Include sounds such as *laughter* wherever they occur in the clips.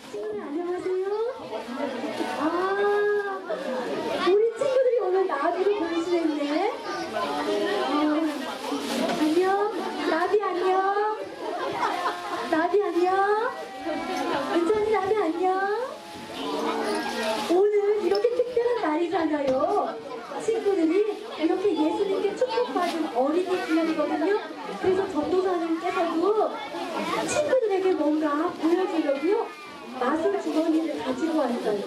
친구들 안녕하세요. 아, 우리 친구들이 오늘 나비를 보내주셨네. 어, 안녕. 나비 안녕. 나비 안녕. 은찬이 나비 안녕. 오늘 이렇게 특별한 날이잖아요. 친구들이 이렇게 예수님께 축복받은 어린이 기념이거든요. 그래서 전도사님께서도 친구들에게 뭔가 주머니를 가지고 왔어요.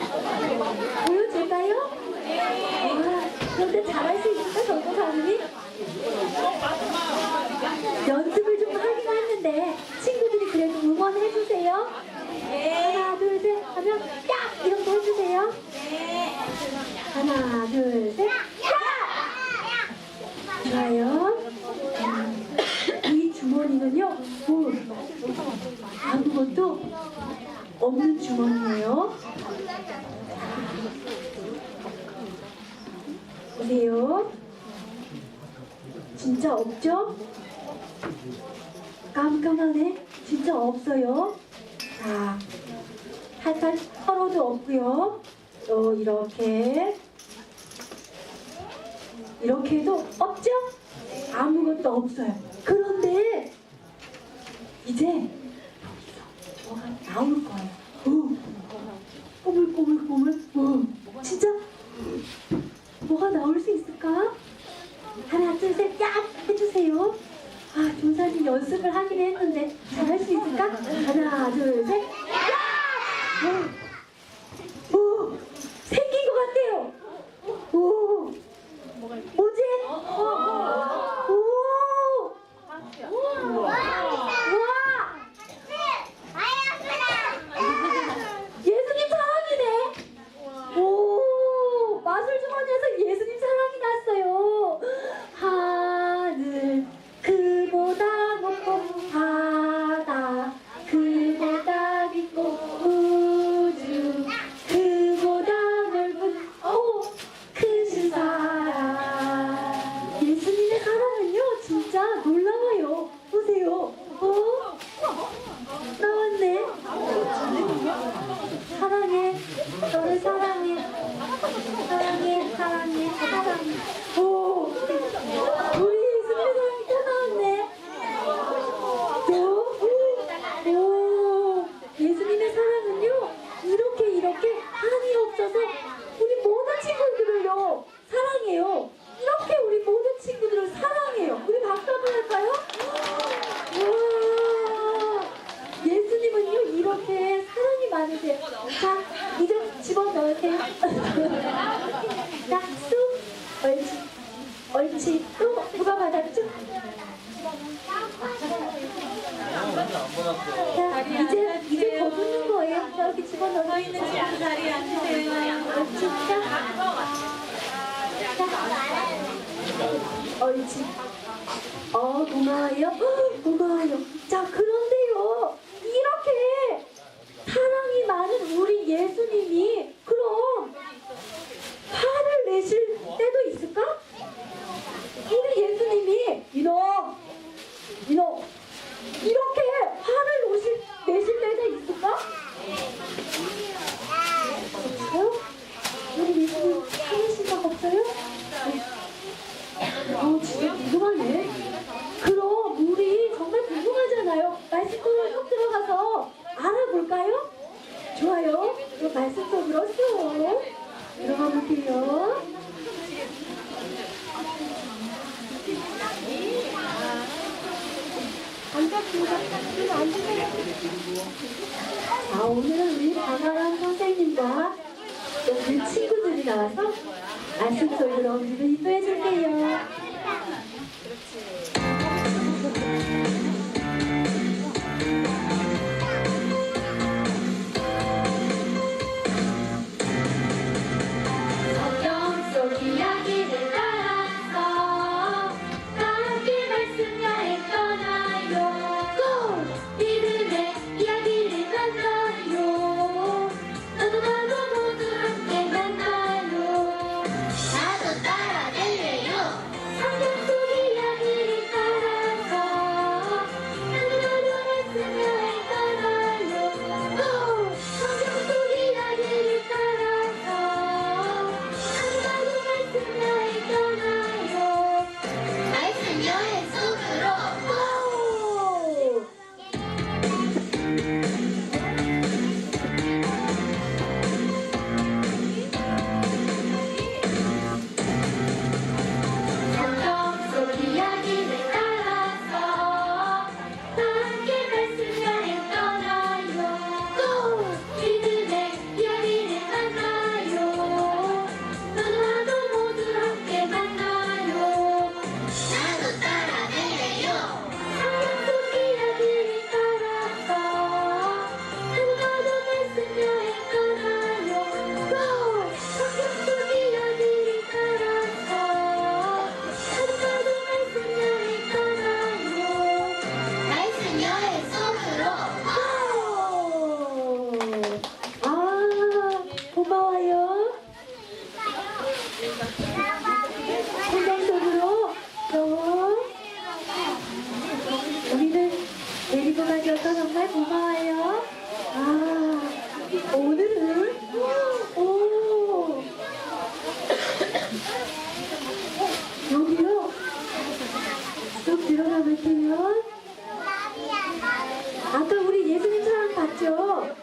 보여줄까요? 와, 그런데 잘할 수 있을까, 전도사님이? 연습을 좀 하긴 했는데 친구들이 그래도 응원해주세요. 하나, 둘, 셋 하면 야! 이렇게 해주세요. 하나, 둘, 셋. 야! 좋아요. 음, 이 주머니는요, 뭐, 아무것도 없는 주머니예요. 진짜 없죠? 깜깜하네. 진짜 없어요. 자, 탈탈 털어도 없고요. 또 이렇게 이렇게도 없죠? 아무것도 없어요. 그런데 이제 뭐가 나올 거예요. 오, 꼬물꼬물꼬물. 오, 진짜 뭐가 나올 수 있을까? 연습을 하긴 했는데 잘 할 수 있을까? 하나, 둘, 셋, 야! 오, 오, 생긴 것 같아요. 오, 뭐지? 오, 와! 예수님 사랑이네. 오, 마술 주머니에서 예수님 사랑이 났어요. 하늘 그보다 높고 바다 그보다 깊고 우주 그보다 넓은 오 크신 사랑 예수님의 사랑은요 진짜 놀라워요. 보세요. 어? 나왔네. 사랑해. 너를 사랑해. 사랑해, 사랑해, 사랑해. 오, 우리 예수님 사랑이 또 나왔네. 또, 오, 예수님의 사랑은요, 이렇게, 이렇게 한이 없어서 우리 모든 친구들을요, 사랑해요. 이렇게 우리 모든 친구들을 사랑해요. 우리 박수 한번 할까요? 와, 예수님은요, 이렇게 많으세요. 자, 이제 집어넣으세요. *laughs* 자, 쑥, 옳지. 옳지. 또 누가 받았죠? 자, 이제, 이제 더 붙는 거예요. 있는지 안 자리에 앉으세요. 옳지. 자, 자, 옳지. 어, 고마워요. 헉, *gasps* 고마워요. 자, 그런데요. 이렇게 사랑이 많은 우리 예수님이 그럼 화를 내실 때도 있을까? 우리 예수님이 이놈, 이놈 이렇게 화를 내실, 내실 때도 있을까? 없어요? 우리 예수님 화내신 적 없어요? 어, 진짜 궁금하네. 그럼 우리 정말 궁금하잖아요. 말씀 속으로 쏙 들어가서 알아볼까요? 좋아요. 그럼 말씀 속으로 쏙 들어가 볼게요. 앉았습니다. 그럼 앉으세요. 자, 오늘은 우리 박아람 선생님과 또그 친구들이 나와서 말씀 속으로 우리를 인도해 줄게요. 성경 내리고나기였다 정말 고마워요. 아, 오늘은, 오, 여기요. 쭉 들어가 볼게요. 아까 우리 예수님처럼 봤죠?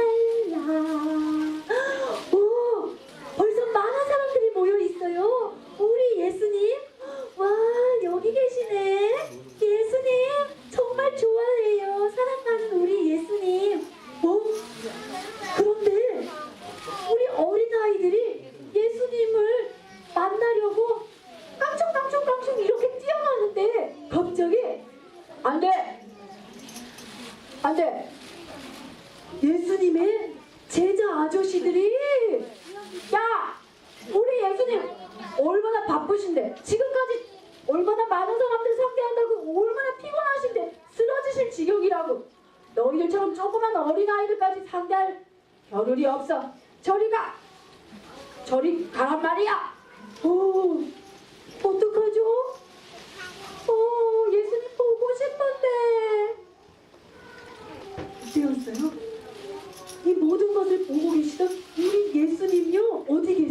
랄랄라 오 벌써 많은 사람들이 모여 있어요 우리 예수님 와 여기 계시네 예수님 정말 좋아해요 사랑하는 우리 예수님 어? 그런데 우리 어린아이들이 예수님을 만나려고 깡총깡총깡총 이렇게 뛰어가는데 갑자기 안돼 안돼 예수님의 제자 아저씨들이 야 우리 예수님 바쁘신데 지금까지 얼마나 많은 사람들 상대한다고 얼마나 피곤하신데 쓰러지실 지경이라고 너희들처럼 조그만 어린아이들까지 상대할 겨를이 없어 저리 가 저리 가란 말이야 오 어떡하죠? 어 예수님 보고 싶은데 어때였어요? 이 모든 것을 보고 계시던 우리 예수님요 어디 계세요?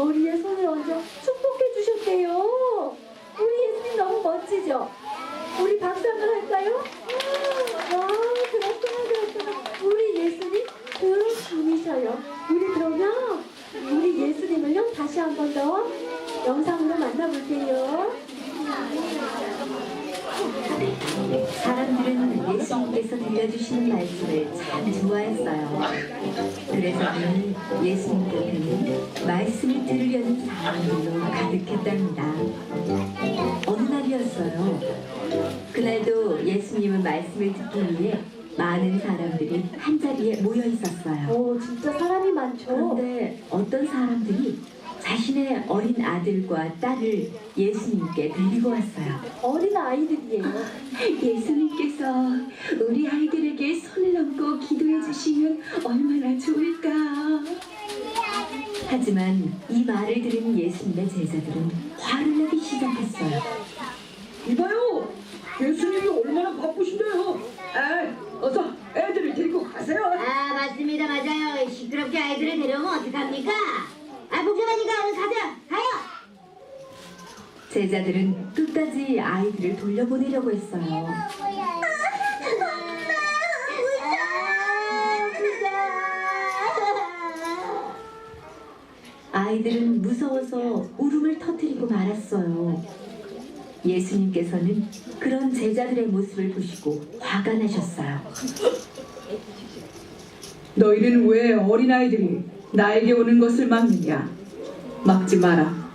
머리에 손을 얹어 축복해 주셨대요. 우리 예수님 너무 멋지죠 가득했답니다. 어느 날이었어요. 그날도 예수님은 말씀을 듣기 위해 많은 사람들이 한자리에 모여 있었어요. 오 진짜 사람이 많죠 그런데 어떤 사람들이 자신의 어린 아들과 딸을 예수님께 데리고 왔어요. 어린 아이들이에요 *laughs* 예수님께서 우리 아이들에게 손을 얹고 기도해 주시면 얼마나 좋을까. 하지만 이 말을 들은 예수님의 제자들은 화를 내기 시작했어요. 이봐요! 예수님이 얼마나 바쁘신데요? 에, 어서 애들을 데리고 가세요. 아 맞습니다 맞아요 시끄럽게 아이들을 데려오면 어떡합니까 아 복잡하니까 얼른 가세요 가요 제자들은 끝까지 아이들을 돌려보내려고 했어요. 아이들은 무서워서 울음을 터뜨리고 말았어요. 예수님께서는 그런 제자들의 모습을 보시고 화가 나셨어요. 너희는 왜 어린아이들이 나에게 오는 것을 막느냐? 막지 마라.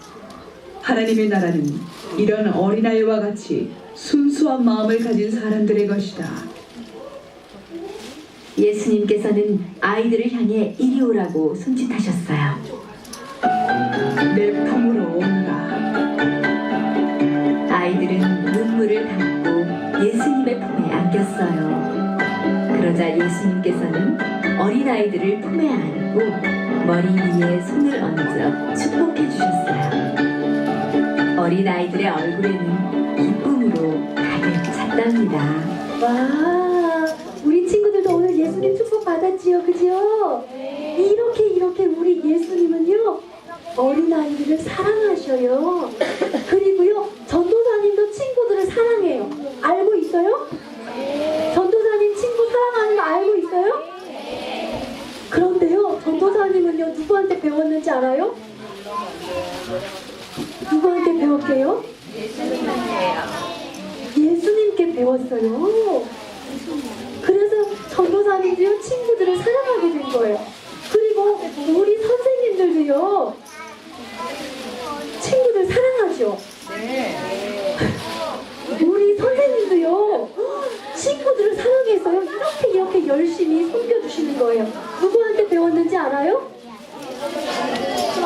하나님의 나라는 이런 어린아이와 같이 순수한 마음을 가진 사람들의 것이다. 예수님께서는 아이들을 향해 이리 오라고 손짓하셨어요. 내 품으로 오너라. 아이들은 눈물을 담고 예수님의 품에 안겼어요. 그러자 예수님께서는 어린아이들을 품에 안고 머리 위에 손을 얹어 축복해 주셨어요. 어린아이들의 얼굴에는 기쁨으로 가득 찼답니다. 와, 우리 친구들도 오늘 예수님 축복 받았지요, 그죠? 이렇게 이렇게 우리 예수님은요 어린아이들을 사랑하셔요. 그리고요 전도사님도 친구들을 사랑해요. 알고 있어요? 전도사님 친구 사랑하는 거 알고 있어요? 그런데요 전도사님은요 누구한테 배웠는지 알아요? 누구한테 배웠게요? 예수님께 배웠어요. 그래서 전도사님들이 친구들을 사랑하게 된 거예요. 그리고 우리 선생님들도요. 친구들 사랑하죠. 우리 선생님도요. 친구들을 사랑해서요. 이렇게 이렇게 열심히 섬겨주시는 거예요. 누구한테 배웠는지 알아요?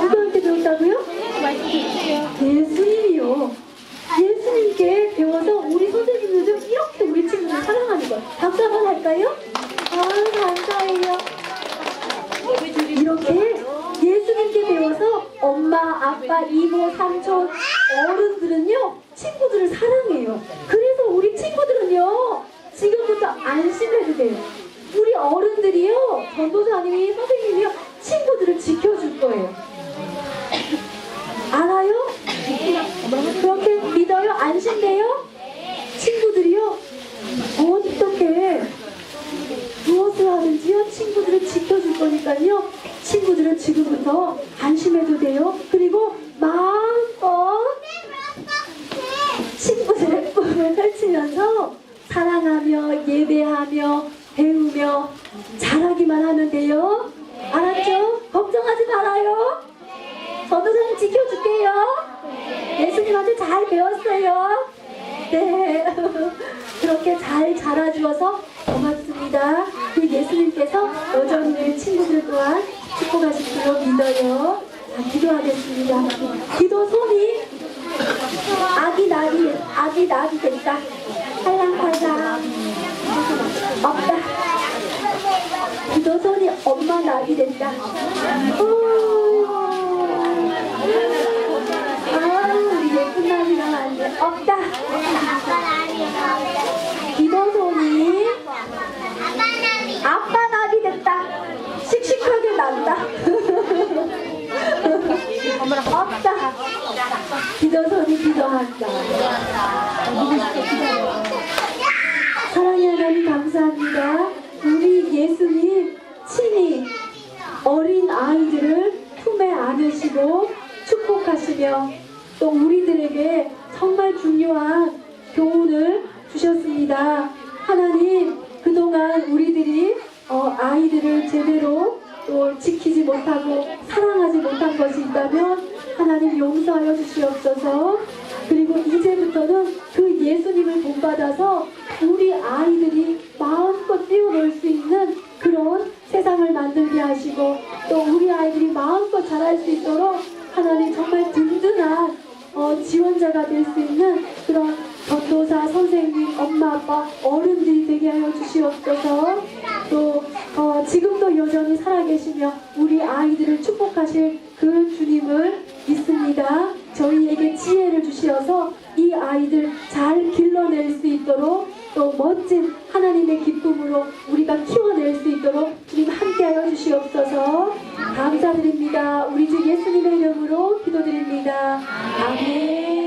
누구한테 배웠다고요? 예수님이요. 예수님께 배워서 우리 선생님들도 이렇게 우리 친구들 사랑하는 거예요. 박수 한번 할까요? 아, 감사해요. 이렇게 예수님께 배워서 엄마, 아빠, 이모, 삼촌, 어른들은요, 친구들을 사랑해요. 그래서 우리 친구들은요, 지금부터 안심해도 돼요. 우리 어른들이요, 전도사님이, 선생님이요, 친구들을 지켜줄 거예요. 알아요? 그렇게 믿어요? 안심돼요? 어떻게 무엇을 하든지요 친구들을 지켜줄 거니까요 친구들은 지금부터 안심해도 돼요 그리고 마음껏 친구들의 꿈을 펼치면서 사랑하며 예배하며 배우며 잘하기만 하면 돼요 알았죠? 걱정하지 말아요 전도사님 지켜줄게요 예수님한테 잘 배웠어요 네 *laughs* 그렇게 잘 자라주어서 고맙습니다. 그 예수님께서 여전히 친구들 또한 축복하실 줄로 믿어요. 자, 기도하겠습니다. 기도 손이 아기 낙이 아기 낙이 됐다. 팔랑팔랑 없다. 기도 손이 엄마 낙이 됐다. 오. 아 우리 예쁜 낙이랑 안돼 없다. 기도 손이 아빠 나비 됐다. 씩씩하게 난다. 없다. 기도손이 기도한다. 사랑의 하나님 감사합니다. 우리 예수님 친히 어린 아이들을 품에 안으시고 축복하시며 또 우리들에게 정말 중요한 교훈을 주셨습니다. 하나님, 그동안 우리들이 어, 아이들을 제대로 또 지키지 못하고 사랑하지 못한 것이 있다면 하나님 용서하여 주시옵소서. 그리고 이제부터는 그 예수님을 본받아서 우리 아이들이 마음껏 뛰어놀 수 있는 그런 세상을 만들게 하시고 또 우리 아이들이 마음껏 자랄 수 있도록 하나님 정말 든든한 어, 지원자가 될 수 있는 그런 전도사, 선생님, 엄마, 아빠, 어른들이 되게 하여 주시옵소서. 또 어, 지금도 여전히 살아계시며 우리 아이들을 축복하실 그 주님을 믿습니다. 저희에게 지혜를 주시어서 이 아이들 잘 길러낼 수 있도록 또 멋진 하나님의 기쁨으로 우리가 키워낼 수 있도록 주님 함께하여 주시옵소서. 감사드립니다. 우리 주 예수님의 이름으로 기도드립니다. 아멘.